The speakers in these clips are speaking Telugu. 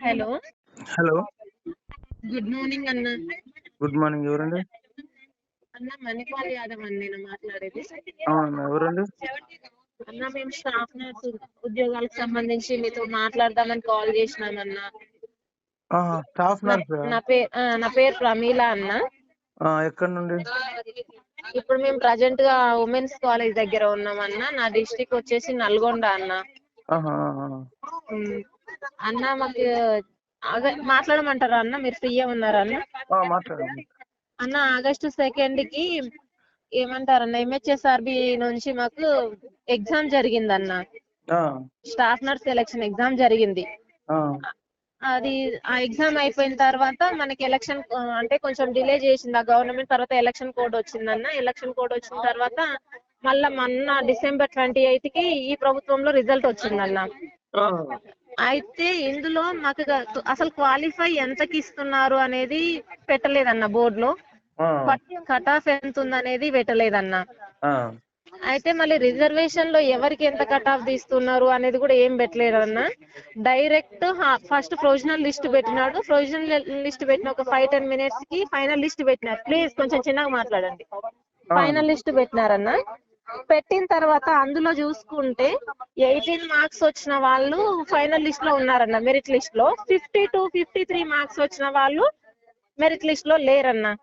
హలో. హలో. గుడ్ మార్నింగ్ అన్న. గుడ్ మార్నింగ్ ఎవరండి? అన్న మణిపాల్ యాదవ్ అండి నేను మాట్లాడేది. అవునమ్మా ఎవరండి? అన్న మేము స్టాఫ్ నర్స్ ఉద్యోగాలకు సంబంధించి మీతో మాట్లాడదామని కాల్ చేసినామన్న స్టాఫ్ నర్స్? నా పేరు నా పేరు ప్రమీల అన్న. ఎక్కడి నుండి? ఇప్పుడు మేము ప్రజెంట్గా ఉమెన్స్ కాలేజ్ దగ్గర ఉన్నామన్న నా డిస్టిక్ వచ్చేసి నల్గొండ అన్న. అన్న మాకు అదే మాట్లాడమంటారా అన్న? మీరు ఫ్రీగా ఉన్నారా అన్న? మాట్లాడండి. అన్న ఆగస్టు సెకండ్కి ఏమంటారన్న? ఎంహెచ్ఎస్ఆర్బి నుంచి మాకు ఎగ్జామ్ జరిగింది అన్న స్టాఫ్ నర్స్ సెలక్షన్ ఎగ్జామ్ జరిగింది. అది ఆ ఎగ్జామ్ అయిపోయిన తర్వాత మనకి ఎలక్షన్ అంటే కొంచెం డిలే చేసింది. ఆ గవర్నమెంట్ తర్వాత ఎలక్షన్ కోడ్ వచ్చిందన్న. ఎలక్షన్ కోడ్ వచ్చిన తర్వాత మళ్ళా మొన్న డిసెంబర్ ట్వంటీ ఎయిత్కి ఈ ప్రభుత్వంలో రిజల్ట్ వచ్చిందన్న. అయితే ఇందులో మాకు అసలు క్వాలిఫై ఎంతకి ఇస్తున్నారు అనేది పెట్టలేదన్న బోర్డు లో ఆ, కట్ ఆఫ్ ఎంత ఉందనేది పెట్టలేదన్న. అయితే మళ్ళీ రిజర్వేషన్లో ఎవరికి ఎంత కట్ ఆఫ్ తీస్తున్నారు అనేది కూడా ఏం పెట్టలేదు అన్న డైరెక్ట్ ఫస్ట్ ప్రొవిజనల్ లిస్ట్ పెట్టినాడు. ప్రొవిజనల్ లిస్ట్ పెట్టిన ఒక ఫైవ్ టెన్ మినిట్స్కి ఫైనల్ లిస్ట్ పెట్టినారు. ప్లీజ్ కొంచెం చిన్నగా మాట్లాడండి. ఫైనల్ లిస్ట్ పెట్టినారన్న. పెట్టిన తర్వాత అందులో చూసుకుంటే ఎయిటీన్ మార్క్స్ వచ్చిన వాళ్ళు ఫైనల్ లిస్ట్లో ఉన్నారన్న మెరిట్ లిస్ట్లో. Fifty to fifty three marks వచ్చిన వాళ్ళు మెరిట్ లిస్ట్లో లేరన్న.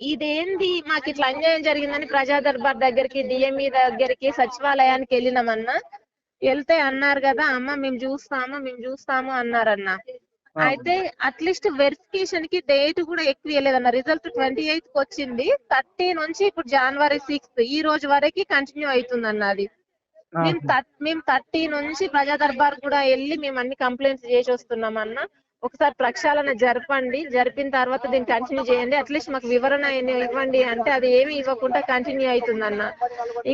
ఇదేంది? మాకు ఇట్లా అన్యాయం జరిగిందని ప్రజా దర్బార్ దగ్గరికి డిఎంఈ దగ్గరికి సచివాలయానికి వెళ్ళినామన్నా. వెళ్తే అన్నారు కదా అమ్మ మేము చూస్తాము మేము చూస్తాము అన్నారన్న. అయితే అట్లీస్ట్ వెరిఫికేషన్కి డేట్ కూడా ఎక్కువ ఇవ్వలేదన్న రిజల్ట్ ట్వంటీ ఎయిత్కి వచ్చింది. థర్టీ నుంచి ఇప్పుడు జనవరి సిక్స్త్ ఈ రోజు వరకు కంటిన్యూ అవుతుంది అది. మేము మేము థర్టీ నుంచి ప్రజా దర్బార్ కూడా వెళ్ళి మేము అన్ని కంప్లైంట్స్ చేసి వస్తున్నాం అన్న ఒకసారి ప్రక్షాళన జరపండి. జరిపిన తర్వాత దీన్ని కంటిన్యూ చేయండి. అట్లీస్ట్ మాకు వివరణ ఇవ్వండి అంటే అది ఏమి ఇవ్వకుండా కంటిన్యూ అవుతుందన్న.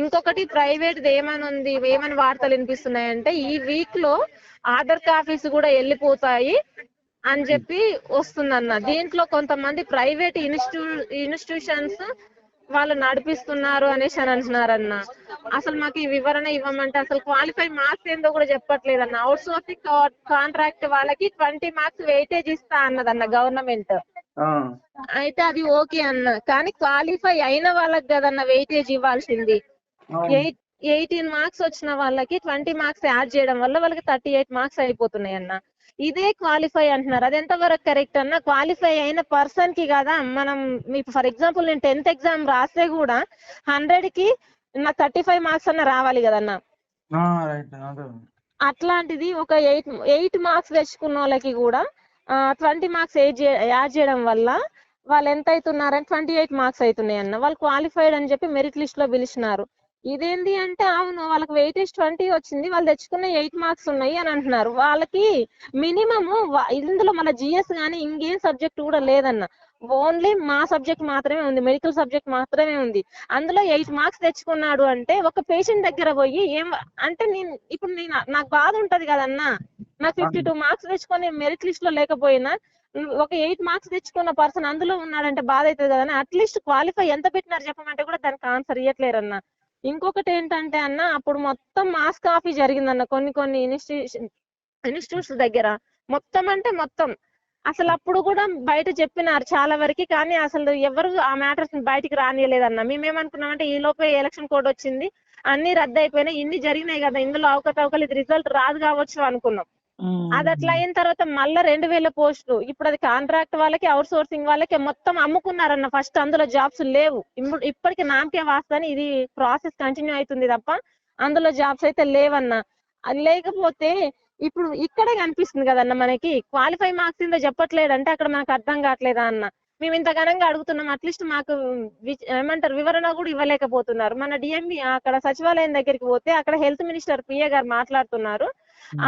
ఇంకొకటి ప్రైవేట్ ఏమని ఉంది ఏమని వార్తలు వినిపిస్తున్నాయంటే ఈ వీక్లో ఆధార్ కాపీస్ కూడా వెళ్ళిపోతాయి అని చెప్పి వస్తుందన్న. దీంట్లో కొంతమంది ప్రైవేట్ ఇన్స్టిట్యూ ఇన్స్టిట్యూషన్స్ వాళ్ళు నడిపిస్తున్నారు అనేసి అని అంటున్నారన్న. అసలు మాకు ఈ వివరణ ఇవ్వమంటే అసలు క్వాలిఫై మార్క్స్ ఏందో కూడా చెప్పట్లేదన్న. అవుట్ సోర్సింగ్ కాంట్రాక్ట్ వాళ్ళకి ట్వంటీ మార్క్స్ వెయిటేజ్ ఇస్తా అన్నదన్న గవర్నమెంట్. అయితే అది ఓకే అన్న. కానీ క్వాలిఫై అయిన వాళ్ళకి కదన్న వెయిటేజ్ ఇవ్వాల్సింది. ఎయిట్ ఎయిటీన్ మార్క్స్ వచ్చిన వాళ్ళకి ట్వంటీ మార్క్స్ యాడ్ చేయడం వల్ల వాళ్ళకి థర్టీ ఎయిట్ మార్క్స్ అయిపోతున్నాయి అన్న ఇదే క్వాలిఫై అంటున్నారు. అది ఎంతవరకు కరెక్ట్ అన్న క్వాలిఫై అయిన పర్సన్కి కదా మనం మీకు ఫర్ ఎగ్జాంపుల్ నేను టెన్త్ ఎగ్జామ్ రాస్తే కూడా హండ్రెడ్కి నాకు థర్టీ ఫైవ్ మార్క్స్ అన్న రావాలి కదన్న? అట్లాంటిది ఒక ఎయిట్ ఎయిట్ మార్క్స్ తెచ్చుకున్న వాళ్ళకి కూడా ట్వంటీ మార్క్స్ యాడ్ చేయడం వల్ల వాళ్ళు ఎంత అవుతున్నారంటే ట్వంటీ ఎయిట్ మార్క్స్ అవుతున్నాయి అన్న వాళ్ళు క్వాలిఫైడ్ అని చెప్పి మెరిట్ లిస్ట్లో పిలిచినారు. ఇదేంటి అంటే అవును వాళ్ళకి వెయిటేజ్ ట్వంటీ వచ్చింది వాళ్ళు తెచ్చుకున్న ఎయిట్ మార్క్స్ ఉన్నాయి అని అంటున్నారు. వాళ్ళకి మినిమమ్ ఇందులో మన జిఎస్ కానీ ఇంకేం సబ్జెక్ట్ కూడా లేదన్న. ఓన్లీ మా సబ్జెక్ట్ మాత్రమే ఉంది మెడికల్ సబ్జెక్ట్ మాత్రమే ఉంది. అందులో ఎయిట్ మార్క్స్ తెచ్చుకున్నాడు అంటే ఒక పేషెంట్ దగ్గర పోయి ఏం అంటే నేను ఇప్పుడు నేను నాకు బాధ ఉంటది కదన్నా. నాకు ఫిఫ్టీ టూ మార్క్స్ తెచ్చుకొని మెరిట్ లిస్ట్లో లేకపోయినా ఒక ఎయిట్ మార్క్స్ తెచ్చుకున్న పర్సన్ అందులో ఉన్నాడంటే బాధ అవుతుంది కదన్నా. అట్లీస్ట్ క్వాలిఫై ఎంత పెట్టినారు చెప్పమంటే కూడా దానికి ఆన్సర్ ఇవ్వట్లేరన్న ఇంకొకటి ఏంటంటే అన్న అప్పుడు మొత్తం మాస్ కాఫీ జరిగిందన్న కొన్ని కొన్ని ఇన్స్టిట్యూషన్ ఇన్స్టిట్యూట్స్ దగ్గర. మొత్తం అంటే మొత్తం. అసలు అప్పుడు కూడా బయట చెప్పినారు చాలా వరకు కానీ అసలు ఎవరు ఆ మ్యాటర్స్ బయటికి రానియలేదన్న. మేమేమనుకున్నామంటే ఈ లోపే ఎలక్షన్ కోడ్ వచ్చింది అన్ని రద్దు అయిపోయినాయి ఇన్ని జరిగినాయి కదా ఇందులో అవకతవకలు ఇది రిజల్ట్ రాదు కావచ్చు అనుకున్నాం. అది అట్లా అయిన తర్వాత మళ్ళా రెండు వేల పోస్టులు. ఇప్పుడు అది కాంట్రాక్ట్ వాళ్ళకి అవుట్ సోర్సింగ్ వాళ్ళకి మొత్తం అమ్ముకున్నారన్న ఫస్ట్ అందులో జాబ్స్ లేవు. ఇప్పటికి నామకే వాస్తని ఇది ప్రాసెస్ కంటిన్యూ అవుతుంది తప్ప అందులో జాబ్స్ అయితే లేవన్న. అది లేకపోతే ఇప్పుడు ఇక్కడే కనిపిస్తుంది కదన్న మనకి. క్వాలిఫై మార్క్స్ ఇందో చెప్పట్లేదు అంటే అక్కడ మనకు అర్థం కావట్లేదా అన్న. మేము ఇంత ఘనంగా అడుగుతున్నాం అట్లీస్ట్ మాకు ఏమంటారు వివరణ కూడా ఇవ్వలేకపోతున్నారు. మన డిఎంబి అక్కడ సచివాలయం దగ్గరికి పోతే అక్కడ హెల్త్ మినిస్టర్ పిఏ గారు మాట్లాడుతున్నారు.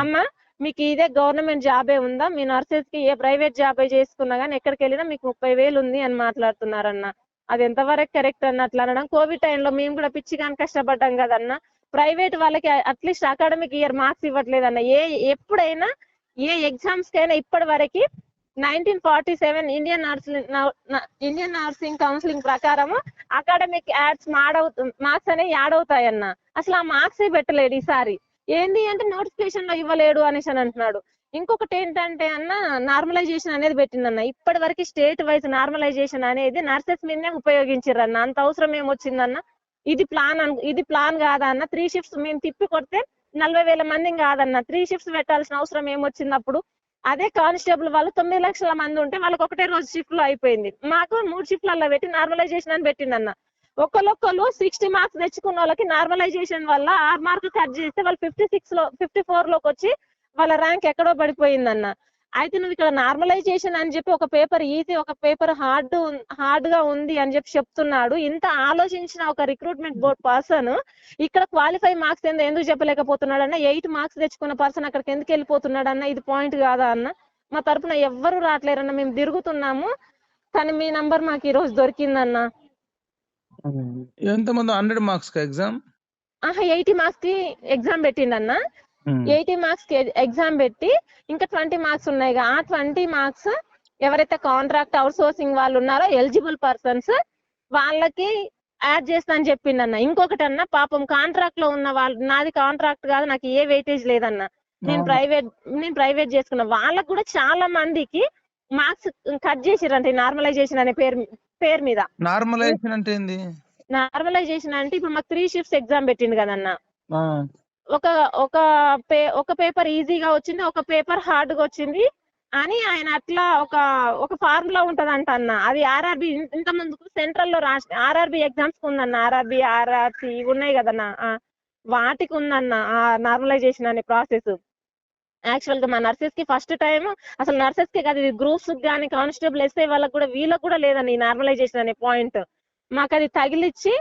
అమ్మ మీకు ఇదే గవర్నమెంట్ జాబే ఉందా? మీ నర్సెస్కి ఏ ప్రైవేట్ జాబ్ చేసుకున్నా కానీ ఎక్కడికి వెళ్ళినా మీకు ముప్పై వేలు ఉంది అని మాట్లాడుతున్నారన్న. అది ఎంతవరకు కరెక్ట్ అన్న అట్లా అనడం. కోవిడ్ టైంలో మేము కూడా పిచ్చిగా కష్టపడ్డాం కదన్న. ప్రైవేట్ వాళ్ళకి at least academic year marks ఇవ్వట్లేదన్న. ఏ ఎప్పుడైనా ఏ ఎగ్జామ్స్ కైనా ఇప్పటి వరకు nineteen forty seven Indian nursing Indian nursing counselling ప్రకారం అకాడమిక్ యాడ్స్ మాడవు మార్క్స్ అనేవి యాడ్ అవుతాయన్న. అసలు ఆ మార్క్స్ పెట్టలేడు ఈసారి. ఏంది అంటే నోటిఫికేషన్లో ఇవ్వలేడు అనేసి అని అంటున్నాడు. ఇంకొకటి ఏంటంటే అన్న నార్మలైజేషన్ అనేది పెట్టిందన్న. ఇప్పటి వరకు స్టేట్ వైజ్ నార్మలైజేషన్ అనేది నర్సెస్ మీదనే ఉపయోగించారన్న అంత అవసరం ఏమొచ్చిందన్న? ఇది ప్లాన్ ఇది ప్లాన్ కాదా అన్న? త్రీ షిఫ్ట్స్ మేము తిప్పి కొడితే నలభై వేల మంది కాదన్న. త్రీ షిఫ్ట్స్ పెట్టాల్సిన అవసరం ఏమొచ్చింది అప్పుడు అదే కానిస్టేబుల్ వాళ్ళు తొమ్మిది లక్షల మంది ఉంటే వాళ్ళకి ఒకటే రోజు షిఫ్ట్లో అయిపోయింది. మాకు మూడు షిఫ్ట్లలో పెట్టి నార్మలైజేషన్ అని పెట్టిందన్న ఒక్కొక్కరు సిక్స్టీ మార్క్స్ తెచ్చుకున్న వాళ్ళకి నార్మలైజేషన్ వల్ల ఆరు మార్కులు కట్ చేస్తే వాళ్ళు ఫిఫ్టీ సిక్స్లో ఫిఫ్టీ ఫోర్లోకి వచ్చి వాళ్ళ ర్యాంక్ ఎక్కడో పడిపోయిందన్న. అయితే నువ్వు ఇక్కడ నార్మలైజేషన్ అని చెప్పి ఒక పేపర్ ఈజీ ఒక పేపర్ హార్డ్ హార్డ్గా ఉంది అని చెప్పి చెప్తున్నాడు. ఇంత ఆలోచించిన ఒక రిక్రూట్మెంట్ బోర్డ్ పర్సన్ ఇక్కడ క్వాలిఫై మార్క్స్ ఏందో ఎందుకు చెప్పలేకపోతున్నాడు అన్న ఎయిట్ మార్క్స్ తెచ్చుకున్న పర్సన్ అక్కడికి ఎందుకు వెళ్ళిపోతున్నాడు అన్న ఇది పాయింట్ కాదా అన్న? మా తరపున ఎవ్వరు రావట్లేరన్న. మేము తిరుగుతున్నాము. కానీ మీ నంబర్ మాకు ఈ రోజు దొరికిందన్న. ఎంతమంది హండ్రెడ్ మార్క్స్ కా ఎగ్జామ్? ఆహా ఎయిటీ మార్క్స్కి ఎగ్జామ్ పెట్టిందన్న ఎయిటీ మార్క్స్కి ఎగ్జామ్ పెట్టి ఇంకా ట్వంటీ మార్క్స్ ఉన్నాయి ఆ ట్వంటీ మార్క్స్ ఎవరైతే కాంట్రాక్ట్ అవుట్ సోర్సింగ్ వాళ్ళు ఉన్నారో ఎలిజిబుల్ పర్సన్స్ వాళ్ళకి యాడ్ చేస్తా అని చెప్పిండన్న. ఇంకొకటి అన్న పాపం కాంట్రాక్ట్లో ఉన్న వాళ్ళు నాది కాంట్రాక్ట్ కాదు నాకు ఏ వెయిటేజ్ లేదన్న. నేను ప్రైవేట్ నేను ప్రైవేట్ చేసుకున్నా. వాళ్ళకు కూడా చాలా మందికి మార్క్స్ కట్ చేసిరంట నార్మలైజేషన్ అనే పేరు పేరు మీద. నార్మలైజేషన్ అంటే ఏంది? నార్మలైజేషన్ అంటే ఇప్పుడు మాకు త్రీ షిఫ్ట్స్ ఎగ్జామ్ పెట్టిండు కదన్న. ఒక ఒక పే ఒక పేపర్ ఈజీగా వచ్చింది ఒక పేపర్ హార్డ్గా వచ్చింది అని ఆయన అట్లా ఒక ఒక ఫార్ములా ఉంటదంట అన్న. అది ఆర్ఆర్బి ఇంత ముందుకు సెంట్రల్లో రాసి ఆర్ఆర్బి ఎగ్జామ్స్ ఉందన్న. ఆర్ఆర్బి ఆర్ఆర్సి ఉన్నాయి కదన్న. వాటికి ఉందన్న ఆ నార్మలైజేషన్ అనే ప్రాసెస్. యాక్చువల్గా మా నర్సెస్కి ఫస్ట్ టైం అసలు నర్సెస్కి కాదు ఇది గ్రూప్స్ కానీ కానిస్టేబుల్ ఎస్ఐ వాళ్ళకి కూడా వీళ్ళకి కూడా లేదండి ఈ నార్మలైజేషన్ అనే పాయింట్ మాకు అది తగిలిచ్చి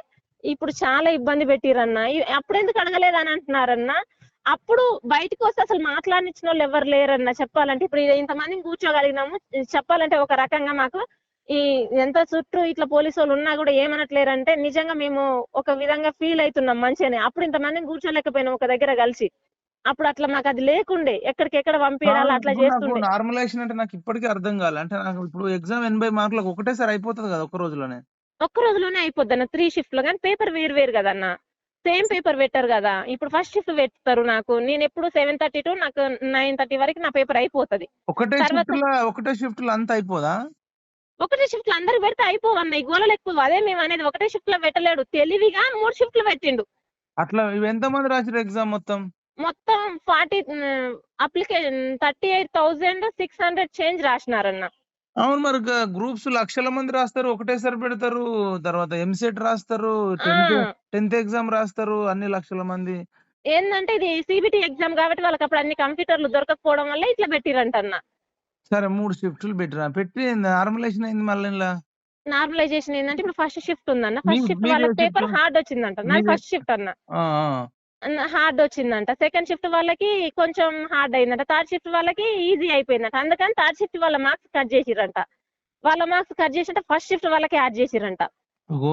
ఇప్పుడు చాలా ఇబ్బంది పెట్టిరన్న. అప్పుడు ఎందుకు అడగలేదు అని అంటున్నారన్న? అప్పుడు బయటకు వస్తే అసలు మాట్లాడించిన వాళ్ళు ఎవరు లేరన్న చెప్పాలంటే. ఇప్పుడు ఇంతమంది కూర్చోగలిగినాము. చెప్పాలంటే ఒక రకంగా మాకు ఈ ఎంత చుట్టూ ఇట్లా పోలీసు వాళ్ళు ఉన్నా కూడా ఏమనట్లేరంటే నిజంగా మేము ఒక విధంగా ఫీల్ అవుతున్నాం మంచిగానే. అప్పుడు ఇంతమంది కూర్చోలేకపోయినాం ఒక దగ్గర కలిసి. అప్పుడు అట్లా మాకు అది లేకుండే ఎక్కడికెక్కడ పంపించాలి అట్లా చేస్తుండే. నార్మలైజేషన్ అంటే నాకు ఇప్పటికీ అర్థం కాలే. అంటే నాకు ఇప్పుడు ఎగ్జామ్ ఎనభై మార్కులకు ఒకటేసారి అయిపోతుంది కదా ఒక రోజులోనే. ఒక్క రోజులోనే అయిపోద్ది అన్న త్రీ షిఫ్ట్లో. కానీ పేపర్ వేరు వేరు కదన్న. సేమ్ పేపర్ పెట్టారు కదా. ఇప్పుడు ఫస్ట్ షిఫ్ట్ పెడతారు నాకు. నేను ఎప్పుడు సెవెన్ థర్టీ టు నాకు నైన్ థర్టీ వరకు నా పేపర్ అయిపోతది. ఒకటే షిఫ్ట్లో ఒకటే షిఫ్ట్లో అంత అయిపోదా? ఒకటే షిఫ్ట్లో అందరు పెడితే అయిపోవన్న ఈ గోళలు ఎక్కువ అదే మేము అనేది ఒకటే షిఫ్ట్లో పెట్టలేడు. తెలివిగా మూడు షిఫ్ట్లు పెట్టిండు. అట్లా ఎంత మంది రాసారు ఎగ్జామ్ మొత్తం? మొత్తం forty application thirty eight thousand six hundred change రాసినారన్న. అవును మరి గ్రూప్స్ లక్షల మంది రాస్తారు ఒకటేసారి పెడతారు తర్వాత ఎంసెట్ రాస్తారు టెన్త్ ఎగ్జామ్ రాస్తారు అన్ని లక్షల మంది. ఏంటంటే ఇది సిబిటి ఎగ్జామ్ కాబట్టి వాళ్ళకి అప్పుడు అన్ని కంప్యూటర్లు దొరకకపోవడం వల్ల ఇట్లా పెట్టిరంట అన్న సరే మూడు షిఫ్ట్లు పెట్టిరా. పెట్టి నార్మలైజేషన్ అయింది మళ్ళీ నార్మలైజేషన్ ఏంటంటే ఇప్పుడు ఫస్ట్ షిఫ్ట్ ఉందన్న. ఫస్ట్ షిఫ్ట్ మీదే వాళ్ళకి పేపర్? హార్డ్ వచ్చిందంట. మీదే- ఫస్ట్ షిఫ్ట్ అన్న. హార్డ్ వచ్చిందంట. సెకండ్ షిఫ్ట్ వాళ్ళకి కొంచెం హార్డ్ అయిందంట. థర్డ్ షిఫ్ట్ వాళ్ళకి ఈజీ అయిపోయిందంట. అందుకని థర్డ్ షిఫ్ట్ వాళ్ళ మార్క్స్ కట్ చేసిరంట వాళ్ళ మార్క్స్ కట్ చేసింటే ఫస్ట్ షిఫ్ట్ వాళ్ళకి యాడ్ చేసిరంట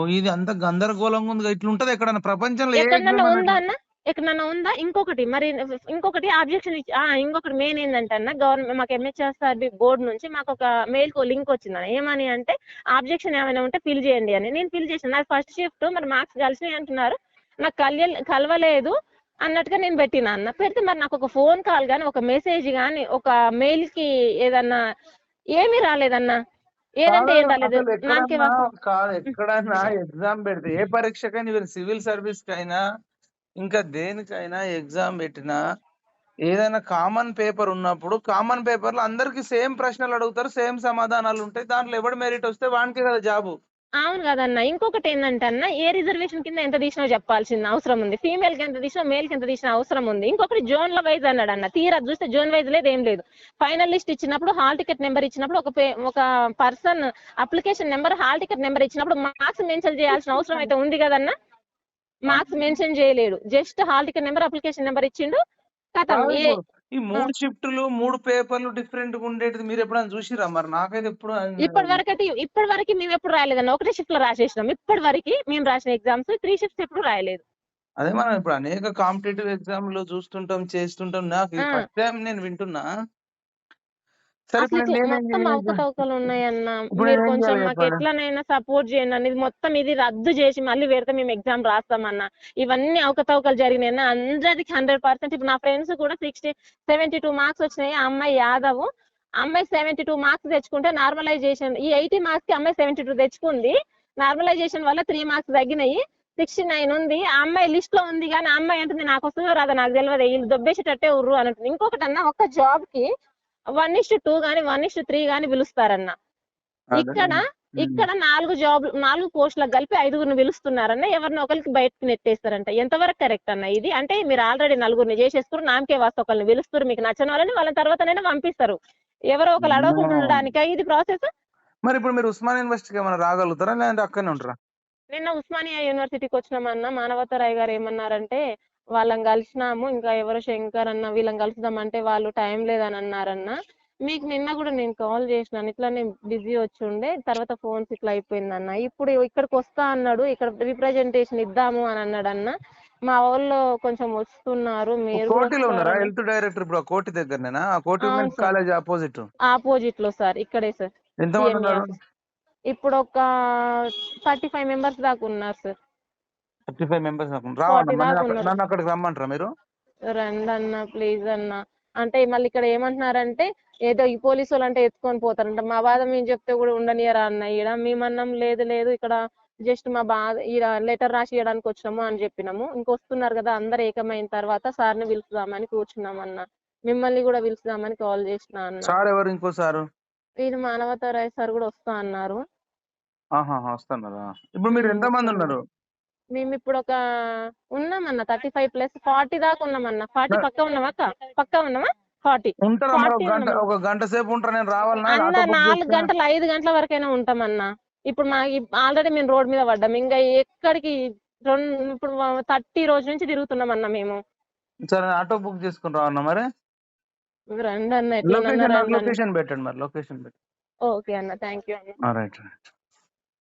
ఇది అంత గందరగోళంగా ఉంది ఇట్లా ఉంటది ఎక్కడన్నా? ప్రపంచంలో ఎక్కడన్నా ఉందా అన్నా- ఎక్కడన్నా ఉందా? ఇంకొకటి మరి ఇంకొకటి ఆబ్జెక్షన్ ఇంకొకటి మెయిన్ ఏంటంటే అన్న గవర్నమెంట్ మాకు ఎంహెచ్ఆర్ఆర్బి బోర్డు నుంచి మాకు ఒక మెయిల్కు లింక్ వచ్చింది ఏమని అంటే ఆబ్జెక్షన్ ఏమైనా ఉంటే ఫిల్ చేయండి అని. నేను ఫిల్ చేసిన. నాకు ఫస్ట్ షిఫ్ట్ మరి మార్క్స్ కలిసినాయి అంటున్నారు. నాకు కల్య కలవలేదు అన్నట్టుగా నేను పెట్టిన అన్న. పెడితే మరి నాకు ఒక ఫోన్ కాల్ కానీ ఒక మెసేజ్ కానీ ఒక మెయిల్కి ఏదన్నా ఏమీ రాలేదన్నా. ఏదంటే ఏం రాలేదు. ఎక్కడన్నా కాదు ఎక్కడన్నా ఎగ్జామ్ పెడితే ఏ పరీక్షకైనా ఈవెన్ సివిల్ సర్వీస్ కైనా ఇంకా దేనికైనా ఎగ్జామ్ పెట్టినా ఏదైనా కామన్ పేపర్ ఉన్నప్పుడు కామన్ పేపర్లో అందరికి సేమ్ ప్రశ్నలు అడుగుతారు సేమ్ సమాధానాలు ఉంటాయి. దాంట్లో ఎవడు మెరిట్ వస్తే వానికే కదా జాబు. అవును కదన్న. ఇంకొకటి ఏంటంటే అన్న ఏ రిజర్వేషన్ కింద ఎంత తీసినా చెప్పాల్సిన అవసరం ఉంది. ఫీమేల్కి ఎంత తీసినా మేల్కి ఎంత తీసినా అవసరం ఉంది. ఇంకొకటి జోన్ల వైజ్ అన్నాడు అన్న తీరా చూస్తే జోన్ వైజ్ లేదు ఏం లేదు. ఫైనల్ లిస్ట్ ఇచ్చినప్పుడు హాల్ టికెట్ నెంబర్ ఇచ్చినప్పుడు ఒక ఒక person application number hall ticket number ఇచ్చినప్పుడు మార్క్స్ మెన్షన్ చేయాల్సిన అవసరం అయితే ఉంది కదన్న. మార్క్స్ మెన్షన్ చేయలేడు. Just hall ticket number application number ఇచ్చిండు. కథం. ఈ మూడు షిఫ్టులు మూడు పేపర్లు డిఫరెంట్గా ఉండేది మీరు ఎప్పుడైనా చూసిరా మరి? నాకైతే ఎప్పుడు ఇప్పటి వరకు అయితే ఇప్పటి వరకు మేము ఎప్పుడు రాయలేదన్న ఒకటే షిఫ్ట్లో రాసేసినాం. ఇప్పటి వరకు మేము రాసిన ఎగ్జామ్స్ త్రీ షిఫ్ట్స్ ఎప్పుడు రాయలేదు. అదే మనం ఇప్పుడు అనేక కాంపిటేటివ్ ఎగ్జామ్లో చూస్తుంటాం చేస్తుంటాం. నాకు. ఫస్ట్ టైం నేను వింటున్నా. సరే అసలు ఇప్పుడు ఇట్లా నేనేం మొత్తం నేనేం అవకతవకలు ఉన్నాయన్న ఇప్పుడు మీరు నేనేం కొంచెం చేయాలి మాకు? ఎట్లనైనా సపోర్ట్ చేయండి అన్న. ఇది మొత్తం ఇది రద్దు చేసి మళ్ళీ పెడితే మేము ఎగ్జామ్ రాస్తామన్న. ఇవన్నీ అవకతవకలు జరిగినాయి అన్న అందరికి హండ్రెడ్ పర్సెంట్. ఇప్పుడు నా ఫ్రెండ్స్ కూడా సిక్స్టీ సెవెంటీ టూ మార్క్స్ వచ్చినాయి. ఆ అమ్మాయి యాదవ్. ఆ అమ్మాయి సెవెంటీ టూ మార్క్స్ తెచ్చుకుంటే నార్మలైజేషన్. ఈ ఎయిటీ మార్క్స్కి అమ్మాయి సెవెంటీ టూ తెచ్చుకుంది. నార్మలైజేషన్ వల్ల త్రీ మార్క్స్ తగ్గినాయి. సిక్స్టీ నైన్ ఉంది. ఆ అమ్మాయి లిస్ట్లో ఉంది కానీ ఆ అమ్మాయి అంటుంది నాకు వస్తుందో రాదా నాకు తెలియదు వీళ్ళు దొబ్బేసేటట్టే ఉర్రు అని అంటుంది ఇంకొకటి అన్న ఒక్క జాబ్కి వన్ ఇస్ టూ గానీ వన్ ఇస్ త్రీ గానీ పిలుస్తారన్న. ఇక్కడ. ఇక్కడ నాలుగు జాబ్ నాలుగు పోస్టులకు కలిపి ఐదుగురిని పిలుస్తున్నారన్న ఎవరిని ఒకరికి బయటకు నెట్టేస్తారంట. ఎంతవరకు కరెక్ట్ అన్న ఇది? అంటే మీరు ఆల్రెడీ నలుగురిని చేసేసుకున్నారు నామకే వాస్తు ఒకరిని పిలుస్తారు మీకు నచ్చిన వాళ్ళని వాళ్ళ తర్వాతనైనా పంపిస్తారు. ఎవరో ఒకరు అడగకుండా ఉండడానికా? ఇది ప్రాసెస్? మరి ఇప్పుడు మీరు ఉస్మాన్ యూనివర్సిటీకి ఏమైనా రాగలుగుతారా? లేదంటే అక్కడనే ఉంటారా? నిన్న ఉస్మానియా యూనివర్సిటీకి వచ్చినామన్న మానవతరాయ్ గారు ఏమన్నారంటే వాళ్ళని కలిసినాము ఇంకా ఎవరో శంకర్ అన్న వీళ్ళని కలుసుదామంటే వాళ్ళు టైం లేదని అన్నారన్న. మీకు నిన్న కూడా నేను కాల్ చేసినాను ఇట్లానే బిజీ వచ్చి ఉండే తర్వాత ఫోన్స్ ఇట్లా అయిపోయింది అన్న ఇప్పుడు ఇక్కడికి వస్తా అన్నాడు ఇక్కడ రిప్రజెంటేషన్ ఇద్దాము అని అన్నాడు అన్న మా వాళ్ళు కొంచెం వస్తున్నారు మీరు కోటిలో ఉన్నారా. హెల్త్ డైరెక్టర్ ఇప్పుడు కోటి దగ్గరనేనా? కోటి. College opposite. ఆపోజిట్లో సార్ ఇక్కడే సార్. ఆఫీస్. ఇప్పుడు ఒక థర్టీ ఫైవ్ మెంబర్స్ దాకా ఉన్నారు సార్. థర్టీ ఫైవ్ మెంబర్స్ నన్ను అక్కడికి రమ్మంటారా మీరు? రండి అన్న ప్లీజ్ అన్న. అంటే మళ్ళీ ఇక్కడ ఏమంటున్నారంటే ఏదో ఈ పోలీసు వాళ్ళు అంటే ఎత్తుకొని పోతారంట. మా బాధ మేము చెప్తే కూడా ఉండనియరా అన్న? ఈడ మేమన్నాం లేదు లేదు ఇక్కడ జస్ట్ మా బాధ ఈడ లెటర్ రాసి ఇవ్వడానికి వచ్చినాము అని చెప్పినాము. ఇంకొస్తున్నారు కదా అందరు ఏకమైన తర్వాత సార్ని పిలుచుదామని కూర్చున్నాం అన్న. మిమ్మల్ని కూడా పిలుచుదామని కాల్ చేసిన అన్న. సార్ ఎవరు ఇంకో సారు? వీరు మానవతారాయ్ సార్ కూడా వస్తా అన్నారు. ఆహా వస్తున్నారా? ఇప్పుడు మీరు ఎంత మంది. ఉన్నారు? మేము ఇప్పుడు ఒక ఉన్నామన్న థర్టీ ఫైవ్ ప్లస్ ఫార్టీ దాకా ఉన్నామన్న ఫార్టీ పక్క ఉన్నామా అక్క? పక్క ఉన్నామా ఫార్టీ. ఉంటారా మరి ఒక 40 గంట ఉన్నాం. ఒక గంట సేపు ఉంటారా నేను రావాలన్నా అన్న నాలుగు. గంటలు ఐదు గంటల వరకైనా ఉంటామన్న. ఇప్పుడు మా ఆల్రెడీ మేము రోడ్ మీద పడ్డాం. ఇంకా ఎక్కడికి రెండు ఇప్పుడు థర్టీ రోజు నుంచి తిరుగుతున్నాం అన్న మేము. సరే ఆటో బుక్ చేసుకుని రావన్నా మరి? రండి అన్న ఎట్లా లొకేషన్ నాకు రండి అన్న లొకేషన్ పెట్టండి మరి లొకేషన్ పెట్టండి. ఓకే అన్న థ్యాంక్ యూ అన్న రైట్ రైట్.